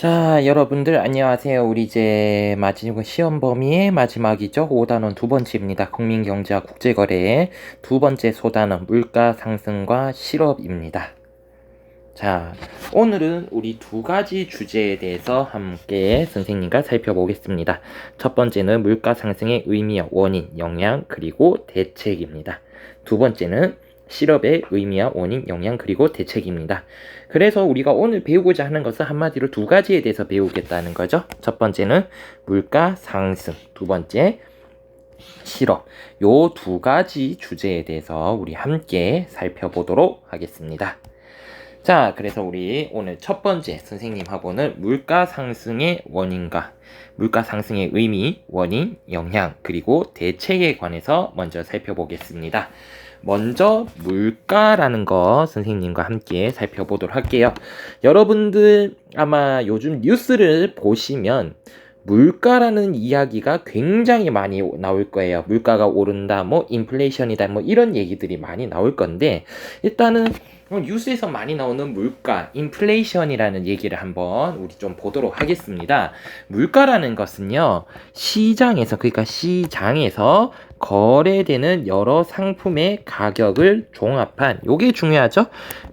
자, 여러분들 안녕하세요. 우리 이제 마지막 시험 범위의 마지막이죠. 5단원 두 번째입니다. 국민경제와 국제거래의 두 번째 소단원 물가 상승과 실업입니다. 자, 오늘은 우리 두 가지 주제에 대해서 함께 선생님과 살펴보겠습니다. 첫 번째는 물가 상승의 의미와 원인, 영향, 그리고 대책입니다. 두 번째는 실업의 의미와 원인, 영향, 그리고 대책입니다. 그래서 우리가 오늘 배우고자 하는 것은 한마디로 두 가지에 대해서 배우겠다는 거죠. 첫 번째는 물가 상승, 두 번째 실업. 요 두 가지 주제에 대해서 우리 함께 살펴보도록 하겠습니다. 자, 그래서 우리 오늘 첫 번째 선생님하고는 물가 상승의 원인과 물가 상승의 의미, 원인, 영향, 그리고 대책에 관해서 먼저 살펴보겠습니다. 먼저 물가라는 거 선생님과 함께 살펴보도록 할게요. 여러분들 아마 요즘 뉴스를 보시면 물가라는 이야기가 굉장히 많이 나올 거예요. 물가가 오른다, 뭐 인플레이션이다, 뭐 이런 얘기들이 많이 나올 건데 일단은 뉴스에서 많이 나오는 물가, 인플레이션이라는 얘기를 한번 우리 좀 보도록 하겠습니다. 물가라는 것은요, 시장에서, 그러니까 시장에서 거래되는 여러 상품의 가격을 종합한 요게 중요하죠.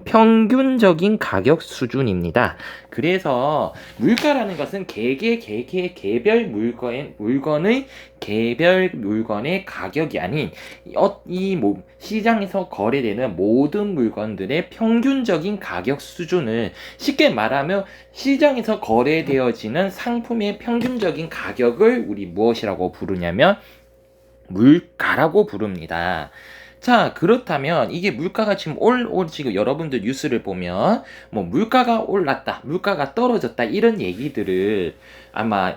평균적인 가격 수준입니다. 그래서 물가라는 것은 개개 개개 개별 물건의 물건의 개별 물건의 가격이 아닌 어, 이뭐 시장에서 거래되는 모든 물건들의 평균적인 가격 수준을 쉽게 말하면 시장에서 거래되어지는 상품의 평균적인 가격을 우리 무엇이라고 부르냐면 물가라고 부릅니다. 자, 그렇다면 이게 물가가 지금 올, 올, 지금 여러분들 뉴스를 보면 뭐 물가가 올랐다, 물가가 떨어졌다 이런 얘기들을 아마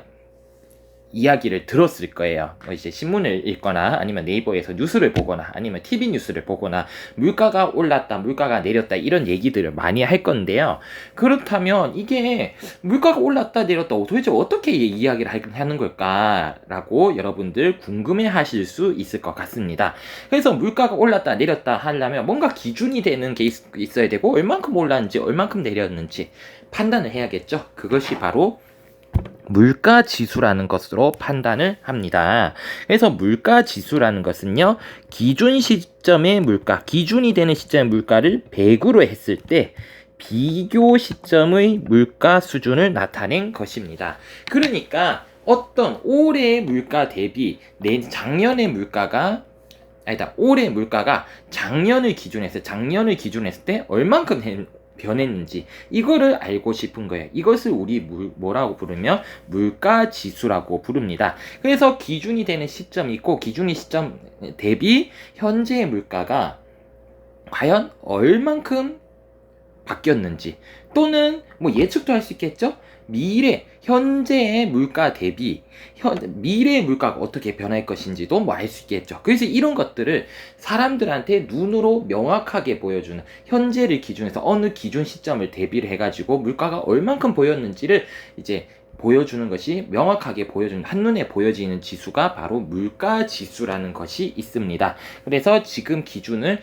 이야기를 들었을 거예요. 뭐 이제 신문을 읽거나 아니면 네이버에서 뉴스를 보거나 아니면 TV 뉴스를 보거나 물가가 올랐다, 물가가 내렸다 이런 얘기들을 많이 할 건데요. 그렇다면 이게 물가가 올랐다, 내렸다 도대체 어떻게 이야기를 하는 걸까라고 여러분들 궁금해 하실 수 있을 것 같습니다. 그래서 물가가 올랐다, 내렸다 하려면 뭔가 기준이 되는 게 있, 있어야 되고 얼만큼 올랐는지 얼만큼 내렸는지 판단을 해야겠죠. 그것이 바로 물가 지수라는 것으로 판단을 합니다. 그래서 물가 지수라는 것은요, 기준 시점의 물가, 기준이 되는 시점의 물가를 100으로 했을 때 비교 시점의 물가 수준을 나타낸 것입니다. 그러니까 어떤 올해의 물가 대비 내 작년의 물가가 아니다 올해 물가가 작년을 기준해서 작년을 기준했을 때 얼만큼 변했는지 이거를 알고 싶은 거예요. 이것을 우리 물, 뭐라고 부르면 물가 지수라고 부릅니다. 그래서 기준이 되는 시점이 있고 기준이 시점 대비 현재의 물가가 과연 얼만큼 바뀌었는지 또는 뭐 예측도 할 수 있겠죠? 미래, 현재의 물가 대비 현, 미래의 물가가 어떻게 변할 것인지도 뭐 알 수 있겠죠. 그래서 이런 것들을 사람들한테 눈으로 명확하게 보여주는 현재를 기준해서 어느 기준 시점을 대비를 해가지고 물가가 얼만큼 보였는지를 이제 보여주는 것이 명확하게 보여주는 한눈에 보여지는 지수가 바로 물가 지수라는 것이 있습니다. 그래서 지금 기준을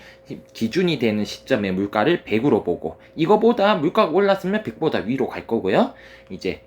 기준이 되는 시점의 물가를 100으로 보고 이거보다 물가가 올랐으면 100보다 위로 갈 거고요. 이제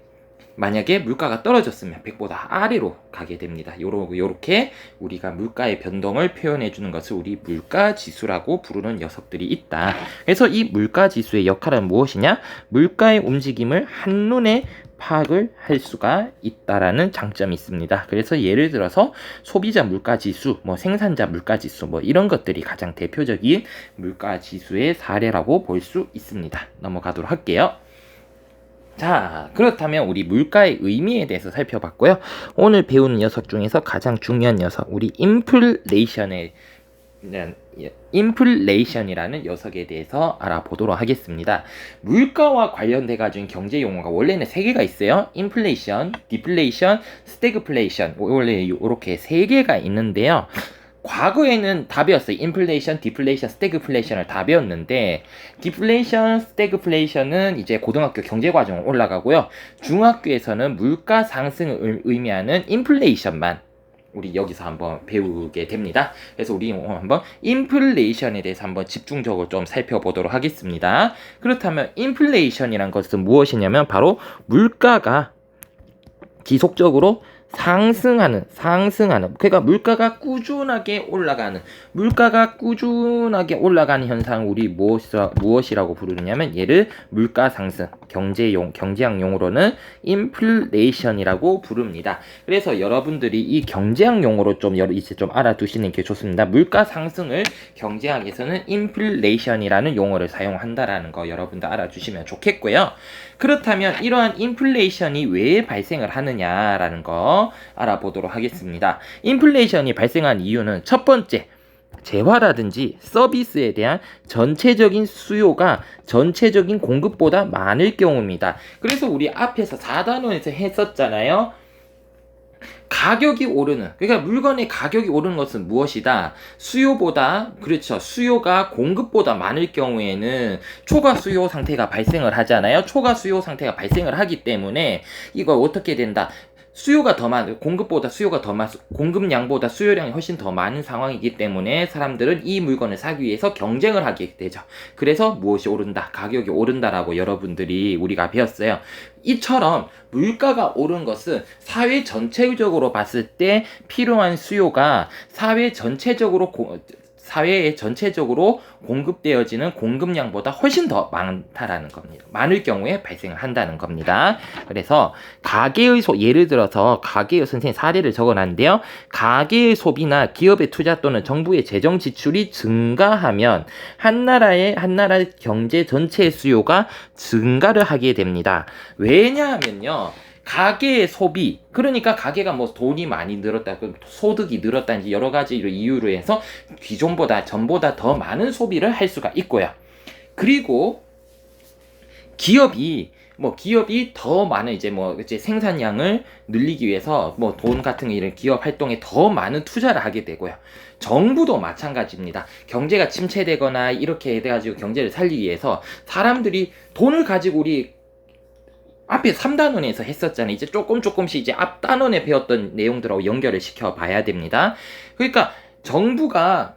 만약에 물가가 떨어졌으면 100보다 아래로 가게 됩니다. 요렇게 우리가 물가의 변동을 표현해 주는 것을 우리 물가 지수라고 부르는 녀석들이 있다. 그래서 이 물가 지수의 역할은 무엇이냐? 물가의 움직임을 한눈에 파악을 할 수가 있다라는 장점이 있습니다. 그래서 예를 들어서 소비자 물가 지수, 뭐 생산자 물가 지수, 뭐 이런 것들이 가장 대표적인 물가 지수의 사례라고 볼 수 있습니다. 넘어가도록 할게요. 자, 그렇다면 우리 물가의 의미에 대해서 살펴봤고요. 오늘 배운 녀석 중에서 가장 중요한 녀석, 우리 인플레이션에 인플레이션이라는 녀석에 대해서 알아보도록 하겠습니다. 물가와 관련돼 가지고 경제 용어가 원래는 세 개가 있어요. 인플레이션, 디플레이션, 스태그플레이션. 원래 이렇게 세 개가 있는데요. 과거에는 답이었어요. 인플레이션, 디플레이션, 스태그플레이션을 답이었는데 디플레이션, 스태그플레이션은 이제 고등학교 경제 과정을 올라가고요. 중학교에서는 물가 상승을 의미하는 인플레이션만 우리 여기서 한번 배우게 됩니다. 그래서 우리 오늘 한번 인플레이션에 대해서 한번 집중적으로 좀 살펴보도록 하겠습니다. 그렇다면 인플레이션이란 것은 무엇이냐면 바로 물가가 지속적으로 상승하는 상승하는. 그러니까 물가가 꾸준하게 올라가는 물가가 꾸준하게 올라가는 현상을 우리 무엇 무엇이라고 부르느냐면 얘를 물가 상승 경제용 경제학 용어로는 인플레이션이라고 부릅니다. 그래서 여러분들이 이 경제학 용어로 좀 여러 이제 좀 알아두시는 게 좋습니다. 물가 상승을 경제학에서는 인플레이션이라는 용어를 사용한다라는 거 여러분들 알아주시면 좋겠고요. 그렇다면 이러한 인플레이션이 왜 발생을 하느냐라는 거 알아보도록 하겠습니다. 인플레이션이 발생한 이유는 첫 번째, 재화라든지 서비스에 대한 전체적인 수요가 전체적인 공급보다 많을 경우입니다. 그래서 우리 앞에서 4단원에서 했었잖아요. 가격이 오르는 그러니까 물건의 가격이 오르는 것은 무엇이다 수요보다 그렇죠 수요가 공급보다 많을 경우에는 초과 수요 상태가 발생을 하잖아요 초과 수요 상태가 발생을 하기 때문에 이거 어떻게 된다 수요가 더 많은 공급보다 수요가 더 많, 공급량보다 수요량이 훨씬 더 많은 상황이기 때문에 사람들은 이 물건을 사기 위해서 경쟁을 하게 되죠. 그래서 무엇이 오른다, 가격이 오른다라고 여러분들이 우리가 배웠어요. 이처럼 물가가 오른 것은 사회 전체적으로 봤을 때 필요한 수요가 사회 전체적으로 고, 사회에 전체적으로 공급되어지는 공급량보다 훨씬 더 많다라는 겁니다. 많을 경우에 발생을 한다는 겁니다. 그래서 가계의 소 예를 들어서 가계의 선생님 사례를 적어놨는데요. 가계의 소비나 기업의 투자 또는 정부의 재정 지출이 증가하면 한 나라의 한 나라의 경제 전체의 수요가 증가를 하게 됩니다. 왜냐하면요. 가계의 소비 그러니까 가계가 뭐 돈이 많이 늘었다 그 소득이 늘었다든지 여러 가지 이유로 해서 기존보다 전보다 더 많은 소비를 할 수가 있고요 그리고 기업이 뭐 기업이 더 많은 이제 뭐 이제 생산량을 늘리기 위해서 뭐 돈 같은 이런 기업 활동에 더 많은 투자를 하게 되고요. 정부도 마찬가지입니다. 경제가 침체되거나 이렇게 해가지고 경제를 살리기 위해서 사람들이 돈을 가지고 우리 앞에 3단원에서 했었잖아요. 이제 조금 조금씩 이제 앞 단원에 배웠던 내용들하고 연결을 시켜 봐야 됩니다. 그러니까 정부가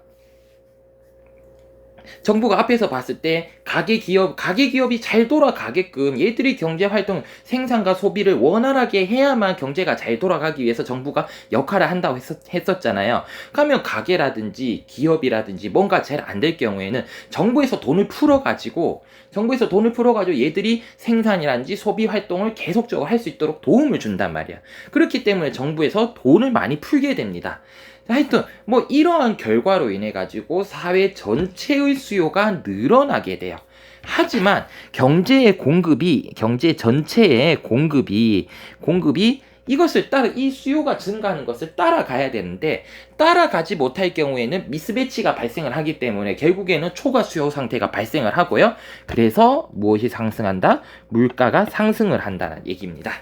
정부가 앞에서 봤을 때 가계 기업 가계 기업이 잘 돌아가게끔 얘들이 경제 활동 생산과 소비를 원활하게 해야만 경제가 잘 돌아가기 위해서 정부가 역할을 한다고 했었, 잖아요 그러면 가게라든지 기업이라든지 뭔가 잘 안 될 경우에는 정부에서 돈을 풀어 가지고 정부에서 돈을 풀어 가지고 얘들이 생산이라든지 소비 활동을 계속적으로 할 수 있도록 도움을 준단 말이야. 그렇기 때문에 정부에서 돈을 많이 풀게 됩니다. 하여튼 뭐 이러한 결과로 인해 가지고 사회 전체의 수요가 늘어나게 돼요. 하지만 경제의 공급이 경제 전체의 공급이 공급이 이것을 따라 이 수요가 증가하는 것을 따라가야 되는데 따라가지 못할 경우에는 미스매치가 발생을 하기 때문에 결국에는 초과 수요 상태가 발생을 하고요. 그래서 무엇이 상승한다? 물가가 상승을 한다는 얘기입니다.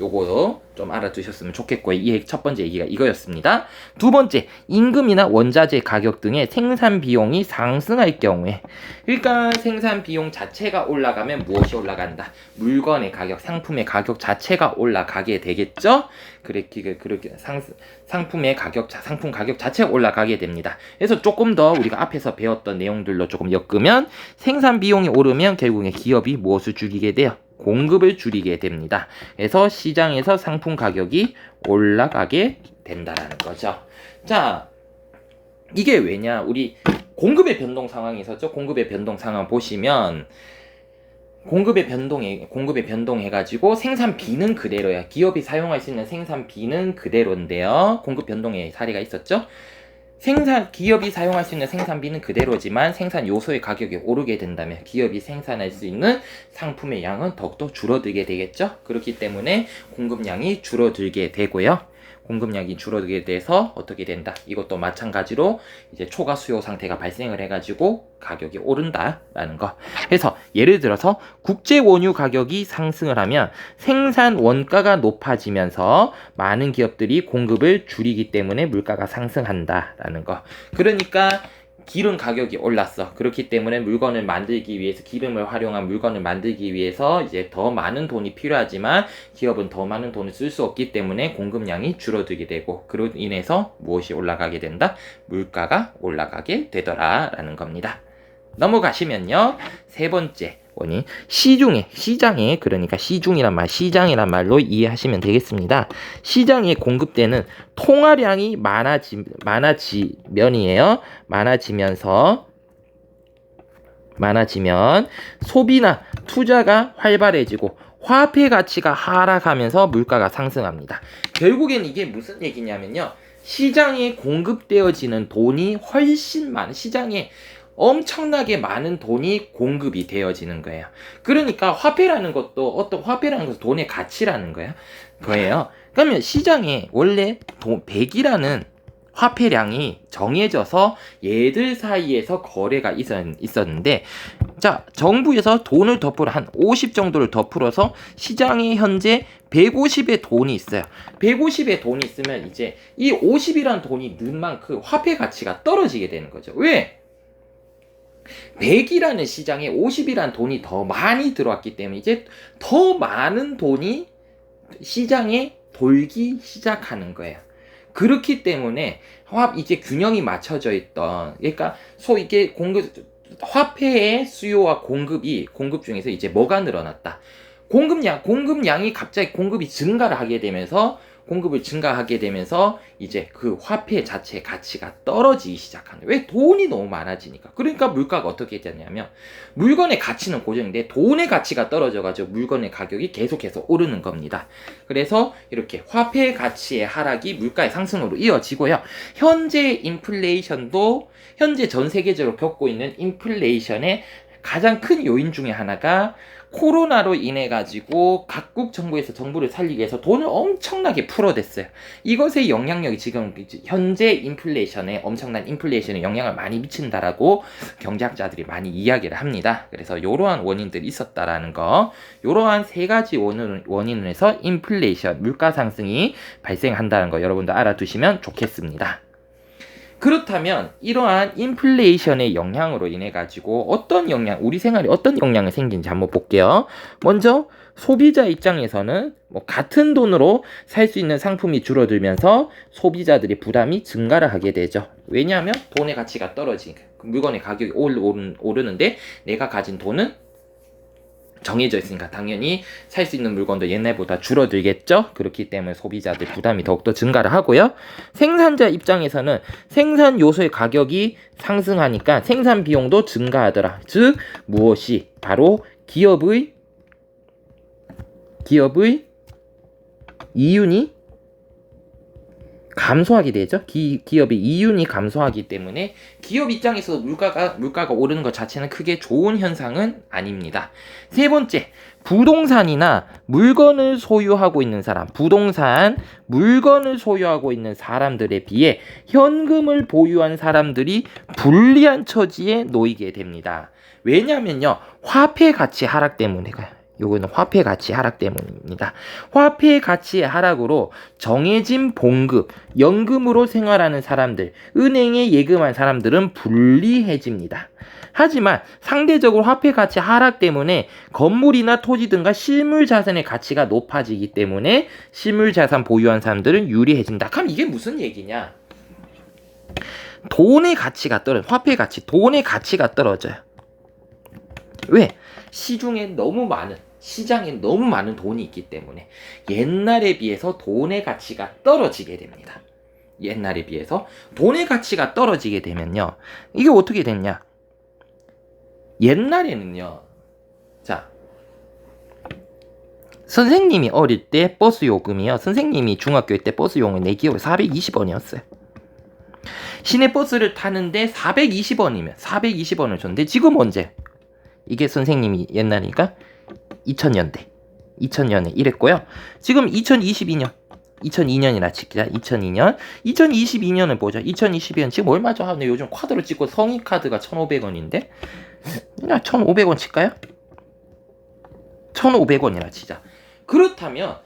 요거 좀 알아두셨으면 좋겠고요. 이 첫 번째 얘기가 이거였습니다. 두 번째, 임금이나 원자재 가격 등의 생산 비용이 상승할 경우에 그러니까 생산 비용 자체가 올라가면 무엇이 올라간다? 물건의 가격, 상품의 가격 자체가 올라가게 되겠죠? 그렇게 그렇게 상 상품의 가격, 상품 가격 자체가 올라가게 됩니다. 그래서 조금 더 우리가 앞에서 배웠던 내용들로 조금 엮으면 생산 비용이 오르면 결국에 기업이 무엇을 줄이게 돼요? 공급을 줄이게 됩니다. 그래서 시장에서 상품 가격이 올라가게 된다라는 거죠. 자, 이게 왜냐? 우리 공급의 변동 상황이 있었죠. 공급의 변동 상황 보시면 공급의 변동에 공급의 변동해 가지고 생산비는 그대로야. 기업이 사용할 수 있는 생산비는 그대로인데요. 공급 변동의 사례가 있었죠. 생산 기업이 사용할 수 있는 생산비는 그대로지만 생산 요소의 가격이 오르게 된다면 기업이 생산할 수 있는 상품의 양은 더욱더 줄어들게 되겠죠. 그렇기 때문에 공급량이 줄어들게 되고요. 공급량이 줄어들게 돼서 어떻게 된다. 이것도 마찬가지로 이제 초과 수요 상태가 발생을 해가지고 가격이 오른다라는 거. 그래서 예를 들어서 국제 원유 가격이 상승을 하면 생산 원가가 높아지면서 많은 기업들이 공급을 줄이기 때문에 물가가 상승한다라는 거. 그러니까 기름 가격이 올랐어. 그렇기 때문에 물건을 만들기 위해서 기름을 활용한 물건을 만들기 위해서 이제 더 많은 돈이 필요하지만 기업은 더 많은 돈을 쓸 수 없기 때문에 공급량이 줄어들게 되고 그로 인해서 무엇이 올라가게 된다? 물가가 올라가게 되더라라는 겁니다. 넘어가시면요. 세 번째 원인 시중에 시장에 그러니까 시중이란 말 시장이란 말로 이해하시면 되겠습니다. 시장에 공급되는 통화량이 많아지 많아지면이에요. 많아지면서 많아지면 소비나 투자가 활발해지고 화폐 가치가 하락하면서 물가가 상승합니다. 결국엔 이게 무슨 얘기냐면요. 시장에 공급되어지는 돈이 훨씬 많은 시장에 엄청나게 많은 돈이 공급이 되어지는 거예요. 그러니까 화폐라는 것도 어떤 화폐라는 것은 돈의 가치라는 거예요. 거예요. 그러면 시장에 원래 돈 100이라는 화폐량이 정해져서 얘들 사이에서 거래가 있었, 는데 자, 정부에서 돈을 더 풀어 한 50 정도를 더 풀어서 시장에 현재 150의 돈이 있어요. 150의 돈이 있으면 이제 이 50이라는 돈이 는 만큼 화폐 가치가 떨어지게 되는 거죠. 왜? 100이라는 시장에 50이라는 돈이 더 많이 들어왔기 때문에 이제 더 많은 돈이 시장에 돌기 시작하는 거예요. 그렇기 때문에 화합 이제 균형이 맞춰져 있던 그러니까 소 이게 공급 화폐의 수요와 공급이 공급 중에서 이제 뭐가 늘어났다. 공급량 공급량이 갑자기 공급이 증가를 하게 되면서 공급을 증가하게 되면서 이제 그 화폐 자체의 가치가 떨어지기 시작하는 왜? 돈이 너무 많아지니까. 그러니까 물가가 어떻게 되냐면 물건의 가치는 고정인데 돈의 가치가 떨어져 가지고 물건의 가격이 계속해서 오르는 겁니다. 그래서 이렇게 화폐 가치의 하락이 물가의 상승으로 이어지고요. 현재 인플레이션도 현재 전 세계적으로 겪고 있는 인플레이션의 가장 큰 요인 중에 하나가 코로나로 인해 가지고 각국 정부에서 정부를 살리기 위해서 돈을 엄청나게 풀어댔어요. 이것의 영향력이 지금 현재 인플레이션에 엄청난 인플레이션에 영향을 많이 미친다라고 경제학자들이 많이 이야기를 합니다. 그래서 이러한 원인들이 있었다라는 거, 이러한 세 가지 원인, 원인에서 인플레이션 물가 상승이 발생한다는 거 여러분들 알아두시면 좋겠습니다. 그렇다면 이러한 인플레이션의 영향으로 인해 가지고 어떤 영향, 우리 생활에 어떤 영향이 생긴지 한번 볼게요. 먼저 소비자 입장에서는 뭐 같은 돈으로 살 수 있는 상품이 줄어들면서 소비자들의 부담이 증가를 하게 되죠. 왜냐하면 돈의 가치가 떨어지니까 물건의 가격이 오르는데 내가 가진 돈은 정해져 있으니까 당연히 살 수 있는 물건도 옛날보다 줄어들겠죠. 그렇기 때문에 소비자들 부담이 더욱더 증가를 하고요. 생산자 입장에서는 생산 요소의 가격이 상승하니까 생산 비용도 증가하더라. 즉 무엇이 바로 기업의 기업의 이윤이 감소하게 되죠. 기, 기업의 이윤이 감소하기 때문에 기업 입장에서 물가가 물가가 오르는 것 자체는 크게 좋은 현상은 아닙니다. 세 번째, 부동산이나 물건을 소유하고 있는 사람, 부동산, 물건을 소유하고 있는 사람들에 비해 현금을 보유한 사람들이 불리한 처지에 놓이게 됩니다. 왜냐면요, 화폐 가치 하락 때문에가요. 요거는 화폐 가치 하락 때문입니다. 화폐 가치의 하락으로 정해진 봉급, 연금으로 생활하는 사람들, 은행에 예금한 사람들은 불리해집니다. 하지만 상대적으로 화폐 가치 하락 때문에 건물이나 토지 등과 실물 자산의 가치가 높아지기 때문에 실물 자산 보유한 사람들은 유리해진다. 그럼 이게 무슨 얘기냐? 돈의 가치가 떨어, 화폐 가치, 돈의 가치가 떨어져요. 왜? 시중에 너무 많은 시장에 너무 많은 돈이 있기 때문에 옛날에 비해서 돈의 가치가 떨어지게 됩니다. 옛날에 비해서 돈의 가치가 떨어지게 되면요. 이게 어떻게 됐냐? 옛날에는요. 자. 선생님이 어릴 때 버스 요금이요. 선생님이 중학교 때 버스 요금이 내 기억에 420원이었어요. 시내 버스를 타는데 420원이면 420원을 줬는데 지금 언제? 이게 선생님이 옛날이니까 2000년대. 2000년에 이랬고요. 지금 2022년. 2002년이나 칩니다. 2002년. 2022년을 보죠. 2022년 지금 얼마죠? 아, 네, 요즘 카드로 찍고 성인 카드가 1,500원인데. 그냥 1,500원 칠까요? 1,500원이나 치자. 그렇다면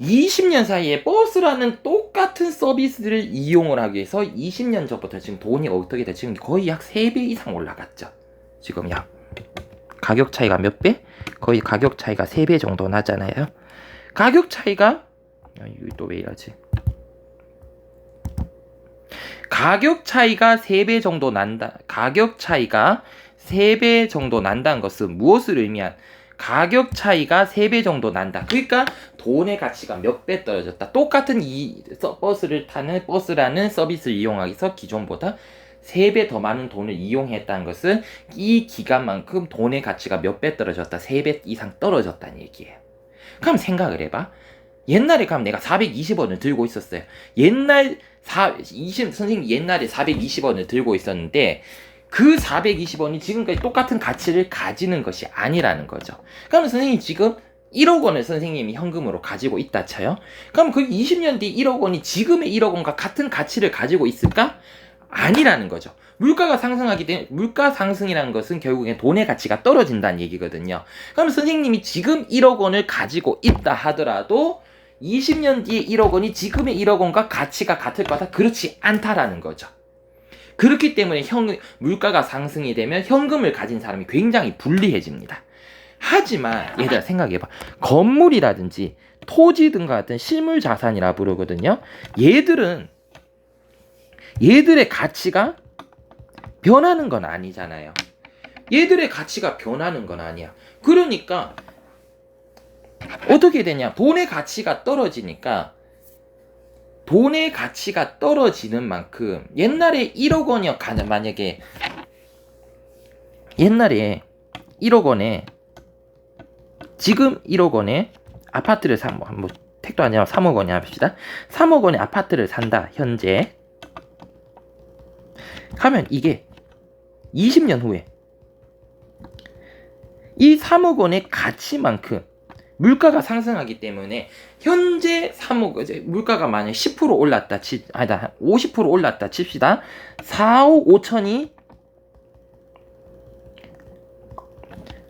20년 사이에 버스라는 똑같은 서비스를 이용을 하기 위해서 20년 전부터 지금 돈이 어떻게 돼? 지금 거의 약 3배 이상 올라갔죠. 지금 약 가격 차이가 몇 배? 거의 가격 차이가 3배 정도 나잖아요. 가격 차이가 아, 이거 또왜 이러지? 가격 차이가 3배 정도 난다. 가격 차이가 3배 정도 난다는 것은 무엇을 의미한? 가격 차이가 3배 정도 난다. 그러니까 돈의 가치가 몇 배 떨어졌다. 똑같은 이 서- 버스를 타는 버스라는 서비스를 이용하기 위해서 기존보다 3배 더 많은 돈을 이용했다는 것은 이 기간만큼 돈의 가치가 몇 배 떨어졌다. 3배 이상 떨어졌다는 얘기예요. 그럼 생각을 해봐. 옛날에 그럼 내가 420원을 들고 있었어요. 옛날 4, 20, 선생님 옛날에 420원을 들고 있었는데 그 420원이 지금까지 똑같은 가치를 가지는 것이 아니라는 거죠. 그럼 선생님 지금 1억 원을 선생님이 현금으로 가지고 있다 쳐요. 그럼 그 20년 뒤 1억 원이 지금의 1억 원과 같은 가치를 가지고 있을까? 아니라는 거죠. 물가가 상승하기 때문에 물가 상승이라는 것은 결국엔 돈의 가치가 떨어진다는 얘기거든요. 그럼 선생님이 지금 1억 원을 가지고 있다 하더라도 20년 뒤에 1억 원이 지금의 1억 원과 가치가 같을 거다? 그렇지 않다라는 거죠. 그렇기 때문에 현, 물가가 상승이 되면 현금을 가진 사람이 굉장히 불리해집니다. 하지만 얘들아 생각해봐. 건물이라든지 토지 등과 같은 실물 자산이라 부르거든요. 얘들은 얘들의 가치가 변하는 건 아니잖아요. 얘들의 가치가 변하는 건 아니야. 그러니까 어떻게 되냐? 돈의 가치가 떨어지니까 돈의 가치가 떨어지는 만큼 옛날에 1억 원이었 만약에 옛날에 1억 원에 지금 1억 원에 아파트를 사, 뭐, 뭐 택도 아니라 3억 원이 합시다. 3억 원에 아파트를 산다, 현재. 하면 이게 20년 후에 이 3억 원의 가치만큼 물가가 상승하기 때문에 현재 3억 이제 물가가 만약 10% 올랐다 치 아니다 50% 올랐다 칩시다 4억 5천이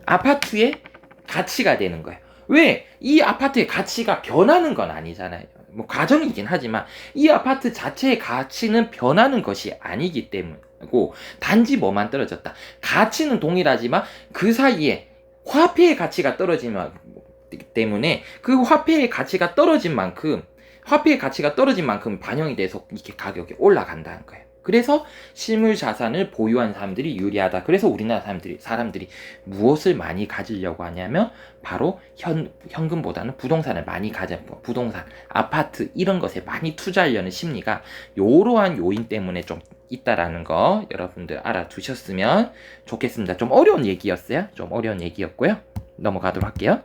아파트의 가치가 되는 거예요. 왜? 이 아파트의 가치가 변하는 건 아니잖아요. 뭐 가정이긴 하지만 이 아파트 자체의 가치는 변하는 것이 아니기 때문이고 단지 뭐만 떨어졌다. 가치는 동일하지만 그 사이에 화폐의 가치가 떨어지면 때문에 그 화폐의 가치가 떨어진 만큼 화폐의 가치가 떨어진 만큼 반영이 돼서 이렇게 가격이 올라간다는 거예요. 그래서 실물 자산을 보유한 사람들이 유리하다. 그래서 우리나라 사람들이 사람들이 무엇을 많이 가지려고 하냐면 바로 현 현금보다는 부동산을 많이 가져 부동산, 아파트 이런 것에 많이 투자하려는 심리가 이러한 요인 때문에 좀 있다라는 거 여러분들 알아두셨으면 좋겠습니다. 좀 어려운 얘기였어요. 좀 어려운 얘기였고요. 넘어가도록 할게요.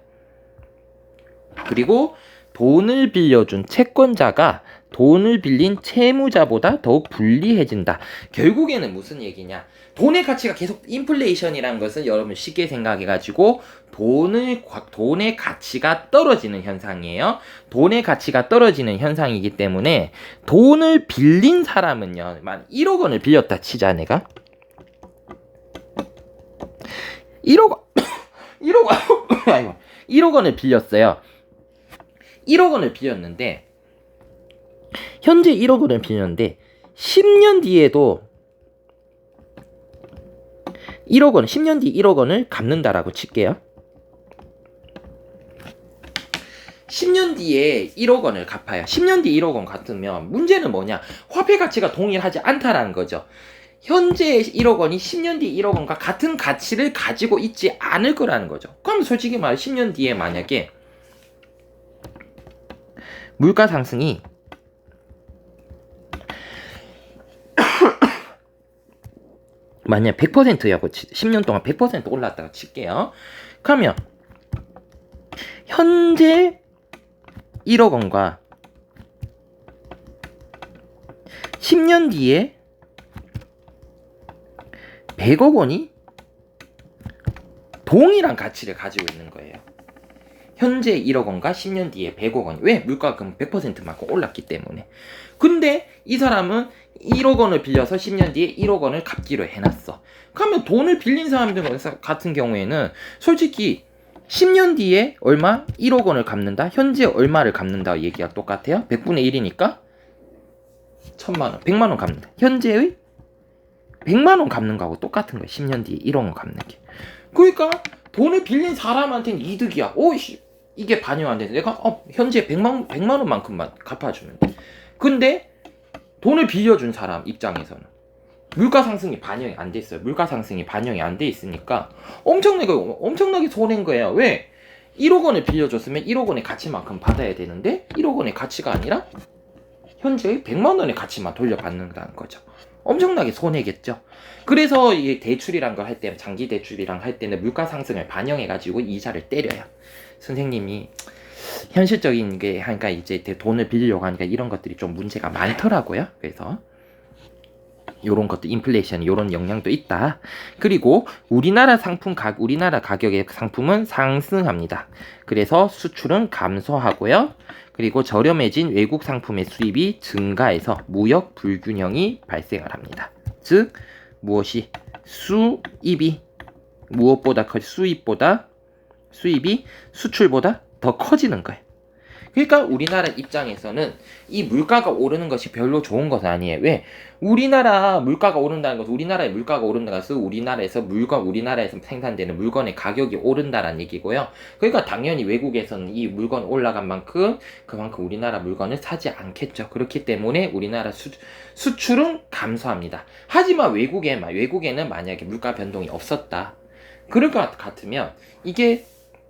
그리고 돈을 빌려준 채권자가 돈을 빌린 채무자보다 더욱 불리해진다. 결국에는 무슨 얘기냐? 돈의 가치가 계속 인플레이션이라는 것은 여러분 쉽게 생각해가지고 돈을 돈의 가치가 떨어지는 현상이에요. 돈의 가치가 떨어지는 현상이기 때문에 돈을 빌린 사람은요, 만 1억 원을 빌렸다 치자 내가 1억 원 1억 원 아이고 1억 원을 빌렸어요. 1억 원을 빌렸는데 현재 1억 원을 빌렸는데 10년 뒤에도 1억 원, 10년 뒤 1억 원을 갚는다라고 칠게요. 10년 뒤에 1억 원을 갚아요. 10년 뒤 1억 원 같으면 문제는 뭐냐? 화폐 가치가 동일하지 않다라는 거죠. 현재 1억 원이 10년 뒤 1억 원과 같은 가치를 가지고 있지 않을 거라는 거죠. 그럼 솔직히 말해 10년 뒤에 만약에 물가 상승이 만약 100%야고 10년 동안 100% 올랐다고 칠게요. 그러면 현재 1억 원과 10년 뒤에 100억 원이 동일한 가치를 가지고 있는 거예요. 현재 1억 원과 10년 뒤에 100억 원. 왜? 물가가 그럼 100%만큼 올랐기 때문에. 근데 이 사람은 1억 원을 빌려서 10년 뒤에 1억 원을 갚기로 해놨어. 그러면 돈을 빌린 사람들 같은 경우에는 솔직히 10년 뒤에 얼마? 1억 원을 갚는다. 현재 얼마를 갚는다 얘기가 똑같아요. 100분의 1이니까 1000만 원, 100만 원 갚는다. 현재의 100만 원 갚는 거하고 똑같은 거야. 10년 뒤에 1억 원 갚는 게. 그러니까 돈을 빌린 사람한테는 이득이야. 오이씨 이게 반영 안 되는데 내가 어, 현재 100만 100만 원만큼만 갚아주면 돼. 근데 돈을 빌려준 사람 입장에서는 물가 상승이 반영이 안 됐어요. 물가 상승이 반영이 안 돼 있으니까 엄청나게 엄청나게 손해인 거예요. 왜? 1억 원을 빌려줬으면 1억 원의 가치만큼 받아야 되는데 1억 원의 가치가 아니라 현재의 100만 원의 가치만 돌려받는다는 거죠. 엄청나게 손해겠죠. 그래서 이 대출이란 걸 할 때, 장기 대출이랑 할 때는 물가 상승을 반영해가지고 이자를 때려요. 선생님이 현실적인 게 하니까 이제 돈을 빌리려고 하니까 이런 것들이 좀 문제가 많더라고요. 그래서 요런 것도 인플레이션 요런 영향도 있다. 그리고 우리나라 상품 가 우리나라 가격의 상품은 상승합니다. 그래서 수출은 감소하고요. 그리고 저렴해진 외국 상품의 수입이 증가해서 무역 불균형이 발생을 합니다. 즉 무엇이 수입이 무엇보다 커 수입보다 수입이 수출보다 더 커지는 거예요. 그러니까 우리나라 입장에서는 이 물가가 오르는 것이 별로 좋은 것은 아니에요. 왜? 우리나라 물가가 오른다는 것은 우리나라의 물가가 오른다는 것은 우리나라에서 물건, 우리나라에서 생산되는 물건의 가격이 오른다는 얘기고요. 그러니까 당연히 외국에서는 이 물건 올라간 만큼 그만큼 우리나라 물건을 사지 않겠죠. 그렇기 때문에 우리나라 수, 수출은 감소합니다. 하지만 외국에, 외국에는 만약에 물가 변동이 없었다. 그럴 것 같으면 이게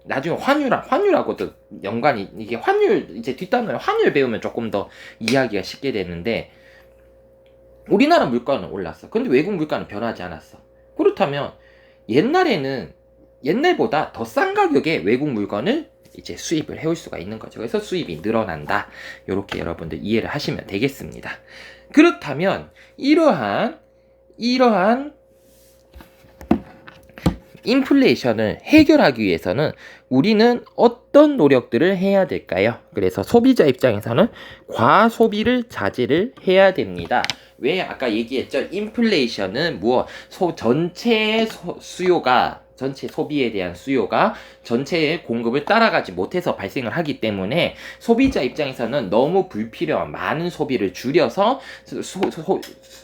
나중에 환율랑 환율하고도 연관이 이게 환율 이제 뒷단어에 환율 배우면 조금 더 이야기가 쉽게 되는데 우리나라 물가는 올랐어. 근데 외국 물가는 변하지 않았어. 그렇다면 옛날에는 옛날보다 더 싼 가격에 외국 물건을 이제 수입을 해올 수가 있는 거죠. 그래서 수입이 늘어난다. 이렇게 여러분들 이해를 하시면 되겠습니다. 그렇다면 이러한 이러한 인플레이션을 해결하기 위해서는 우리는 어떤 노력들을 해야 될까요? 그래서 소비자 입장에서는 과소비를 자제를 해야 됩니다. 왜 아까 얘기했죠? 인플레이션은 무엇? 소, 전체 소, 수요가 전체 소비에 대한 수요가 전체의 공급을 따라가지 못해서 발생을 하기 때문에 소비자 입장에서는 너무 불필요한 많은 소비를 줄여서 수, 수,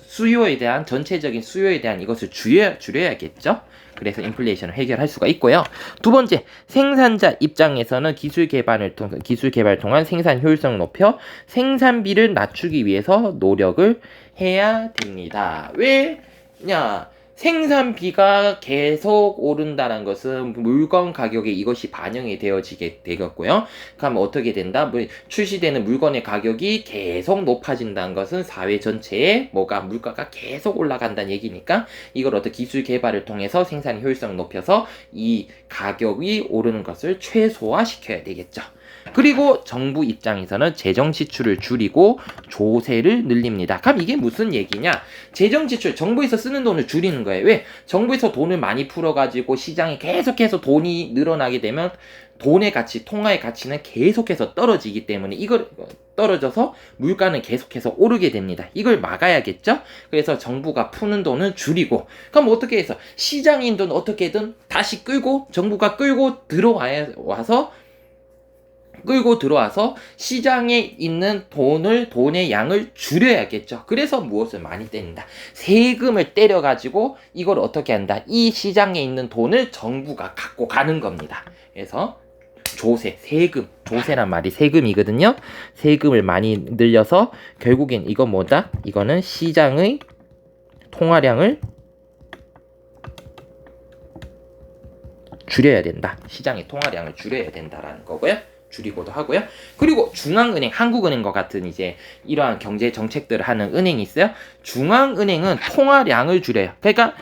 수요에 대한 전체적인 수요에 대한 이것을 줄여, 줄여야겠죠? 그래서 인플레이션을 해결할 수가 있고요. 두 번째, 생산자 입장에서는 기술 개발을 통 기술 개발 통한 생산 효율성을 높여 생산비를 낮추기 위해서 노력을 해야 됩니다. 왜냐? 생산비가 계속 오른다는 것은 물건 가격에 이것이 반영이 되어지게 되겠고요. 그럼 어떻게 된다? 뭐 출시되는 물건의 가격이 계속 높아진다는 것은 사회 전체에 뭐가 물가가 계속 올라간다는 얘기니까 이걸 어떤 기술 개발을 통해서 생산 효율성을 높여서 이 가격이 오르는 것을 최소화시켜야 되겠죠. 그리고 정부 입장에서는 재정 지출을 줄이고 조세를 늘립니다. 그럼 이게 무슨 얘기냐? 재정 지출, 정부에서 쓰는 돈을 줄이는 거예요. 왜? 정부에서 돈을 많이 풀어가지고 시장에 계속해서 돈이 늘어나게 되면 돈의 가치, 통화의 가치는 계속해서 떨어지기 때문에 이걸 떨어져서 물가는 계속해서 오르게 됩니다. 이걸 막아야겠죠? 그래서 정부가 푸는 돈을 줄이고 그럼 어떻게 해서 시장인 돈 어떻게든 다시 끌고 정부가 끌고 들어와서 끌고 들어와서 시장에 있는 돈을 돈의 양을 줄여야겠죠. 그래서 무엇을 많이 때린다. 세금을 때려 가지고 이걸 어떻게 한다. 이 시장에 있는 돈을 정부가 갖고 가는 겁니다. 그래서 조세, 세금, 조세란 말이 세금이거든요. 세금을 많이 늘려서 결국엔 이건 뭐다? 이거는 시장의 통화량을 줄여야 된다. 시장의 통화량을 줄여야 된다라는 거고요. 줄이고도 하고요. 그리고 중앙은행, 한국은행과 같은 이제 이러한 경제 정책들을 하는 은행이 있어요. 중앙은행은 통화량을 줄여요. 그러니까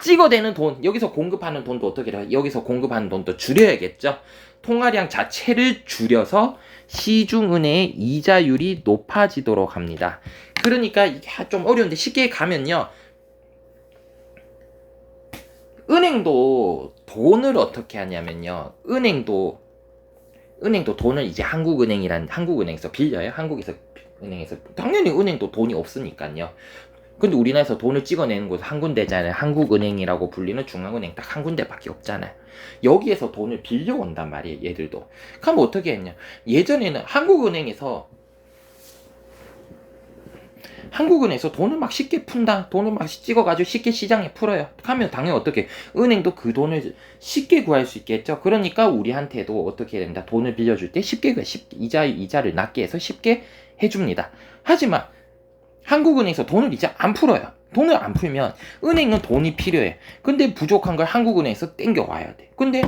찍어대는 돈, 여기서 공급하는 돈도 어떻게 해요? 여기서 공급하는 돈도 줄여야겠죠. 통화량 자체를 줄여서 시중은행의 이자율이 높아지도록 합니다. 그러니까 이게 좀 어려운데 쉽게 가면요. 은행도 돈을 어떻게 하냐면요. 은행도 은행도 돈을 이제 한국은행이란 한국은행에서 빌려요. 한국에서 은행에서 당연히 은행도 돈이 없으니까요. 근데 우리나라에서 돈을 찍어내는 곳은 한 군데잖아요. 한국은행이라고 불리는 중앙은행 딱 한 군데밖에 없잖아요. 여기에서 돈을 빌려온단 말이에요. 얘들도. 그럼 어떻게 했냐? 예전에는 한국은행에서 한국은행에서 돈을 막 쉽게 푼다. 돈을 막 찍어가지고 쉽게 시장에 풀어요. 하면 당연히 어떻게 은행도 그 돈을 쉽게 구할 수 있겠죠. 그러니까 우리한테도 어떻게 해야 된다. 돈을 빌려줄 때 쉽게. 쉽게 이자 이자를 낮게 해서 쉽게 해줍니다. 하지만 한국은행에서 돈을 이제 안 풀어요. 돈을 안 풀면 은행은 돈이 필요해. 근데 부족한 걸 한국은행에서 땡겨 와야 돼. 근데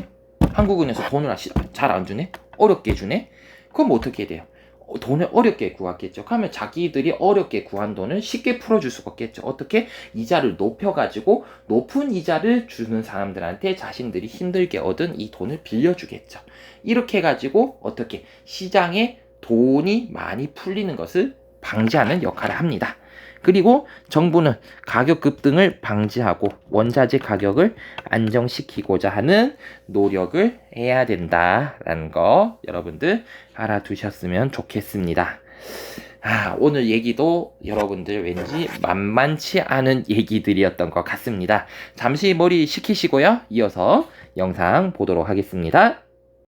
한국은행에서 돈을 잘 안 주네? 어렵게 주네? 그럼 어떻게 돼요? 어, 돈을 어렵게 구하겠죠. 그러면 자기들이 어렵게 구한 돈을 쉽게 풀어줄 수가 없겠죠. 어떻게? 이자를 높여가지고 높은 이자를 주는 사람들한테 자신들이 힘들게 얻은 이 돈을 빌려주겠죠. 이렇게 해가지고 어떻게 시장에 돈이 많이 풀리는 것을 방지하는 역할을 합니다. 그리고 정부는 가격 급등을 방지하고 원자재 가격을 안정시키고자 하는 노력을 해야 된다라는 거 여러분들 알아두셨으면 좋겠습니다. 아, 오늘 얘기도 여러분들 왠지 만만치 않은 얘기들이었던 것 같습니다. 잠시 머리 식히시고요. 이어서 영상 보도록 하겠습니다.